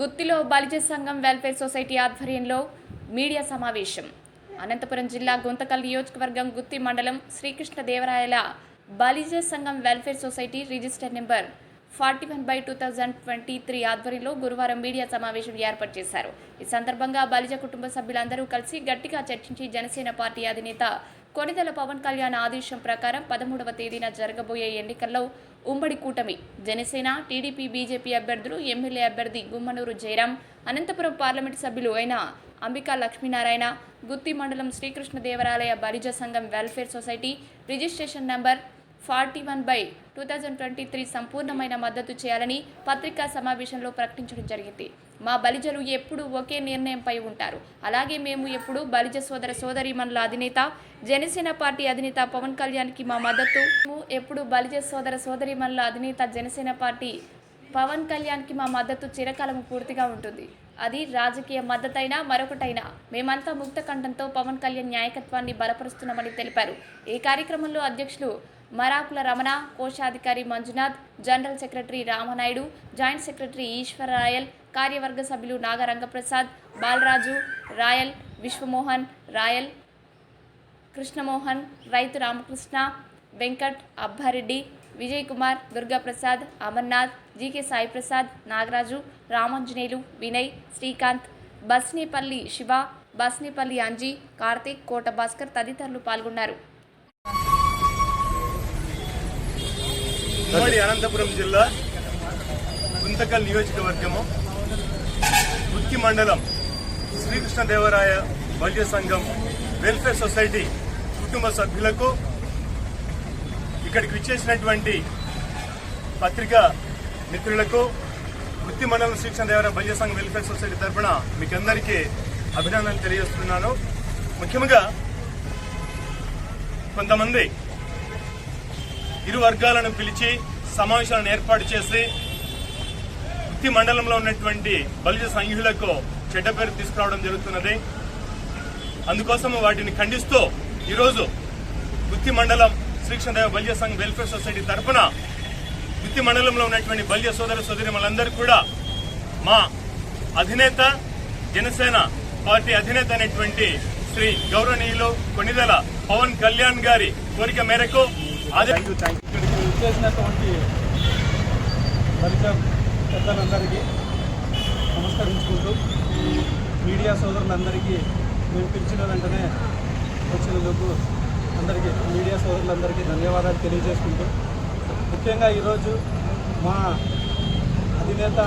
గుత్తిలో బలిజ సంఘం welfare society ఆధ్వర్యంలో media సమావేశం. అనంతపురం జిల్లా గుంతకల్ నియోజకవర్గం గుత్తి మండలం శ్రీకృష్ణదేవరాయల బలిజ సంఘం welfare society register number forty one by two thousand twenty three ఆధ్వర్యంలో గురువారం మీడియా సమావేశం ఏర్పాటు చేశారు. ఈ సందర్భంగా బలిజ కుటుంబ సభ్యులందరూ కలిసి గట్టిగా చర్చించి జనసేన పార్టీ అధినేత కొనిదెల పవన్ కళ్యాణ్ ఆదేశం ప్రకారం పదమూడవ తేదీన జరగబోయే ఎన్నికల్లో ఉమ్మడి కూటమి జనసేన టీడీపీ బీజేపీ అభ్యర్థులు ఎమ్మెల్యే అభ్యర్థి గుమ్మనూరు జయరాం అనంతపురం పార్లమెంటు సభ్యులు అయిన అంబికా లక్ష్మీనారాయణ గుత్తి మండలం శ్రీకృష్ణదేవరాలయ బలిజ సంఘం welfare society registration number forty one by two thousand twenty three సంపూర్ణమైన మద్దతు చేయాలని పత్రికా సమావేశంలో ప్రకటించడం జరిగింది. మా బలిజలు ఎప్పుడూ ఒకే నిర్ణయంపై ఉంటారు. అలాగే మేము ఎప్పుడు బలిజ సోదర సోదరీమణుల అధినేత జనసేన పార్టీ అధినేత పవన్ కళ్యాణ్కి మా మద్దతు. మేము ఎప్పుడు బలిజ సోదర సోదరీమణుల అధినేత జనసేన పార్టీ పవన్ కళ్యాణ్కి మా మద్దతు చిరకాలం పూర్తిగా ఉంటుంది. అది రాజకీయ మద్దతైనా మరొకటైనా. మేమంతా ముక్త కంఠంతో పవన్ కళ్యాణ్ నాయకత్వాన్ని బలపరుస్తున్నామని తెలిపారు. ఈ కార్యక్రమంలో అధ్యక్షులు మరాకుల రమణ కోశాధికారి Manjunath general secretary Ramanaidu joint secretary Eshwara Rayal కార్యవర్గ సభ్యులు నాగరంగప్రసాద్ బాలరాజు రాయల్ విశ్వమోహన్ రాయల్ కృష్ణమోహన్ రైతు రామకృష్ణ వెంకట్ అబ్బారెడ్డి విజయ్ కుమార్ దుర్గాప్రసాద్ అమర్నాథ్ జీకే సాయి ప్రసాద్ నాగరాజు రామాంజనేయులు వినయ్ శ్రీకాంత్ బస్నేపల్లి శివ బస్నేపల్లి అంజీ కార్తీక్ కోట భాస్కర్ తదితరులు పాల్గొన్నారు. ఉమ్మడి అనంతపురం జిల్లా గుంతకల్ నియోజకవర్గము గుత్తి మండలం శ్రీకృష్ణదేవరాయ వైద్య సంఘం వెల్ఫేర్ సొసైటీ కుటుంబ సభ్యులకు ఇక్కడికి విచ్చేసినటువంటి పత్రికా మిత్రులకు వృత్తి మండలం శిక్షణ దేవరం బల్య సంఘం వెల్ఫేర్ సొసైటీ తరఫున మీకు అందరికీ అభినందనలు తెలియజేస్తున్నాను. ముఖ్యంగా కొంతమంది ఇరు వర్గాలను పిలిచి సమావేశాలను ఏర్పాటు చేసి వృత్తి మండలంలో ఉన్నటువంటి బలిజ సంఘులకు చెడ్డ పేరు తీసుకురావడం జరుగుతున్నది. అందుకోసం వాటిని ఖండిస్తూ ఈరోజు వృత్తి మండలం శ్రీకృష్ణదేవ బల్య సంఘ్ వెల్ఫేర్ సొసైటీ తరఫున విత్తి మండలంలో ఉన్నటువంటి బల్య సోదర సోదరి కూడా మా అధినేత జనసేన పార్టీ అధినేత అనేటువంటి శ్రీ గౌరవనీయులు కొనిదెల పవన్ కళ్యాణ్ గారి కోరిక మేరకు చేసినటువంటి పెద్దలందరికీ నమస్కరించుకుంటూ మీడియా సోదరులందరికీ మేము పిలిచిన వెంటనే వచ్చినందుకు అందరికీ మీడియా సోదరులందరికీ ధన్యవాదాలు తెలియజేసుకుంటూ ముఖ్యంగా ఈరోజు మా అధినేత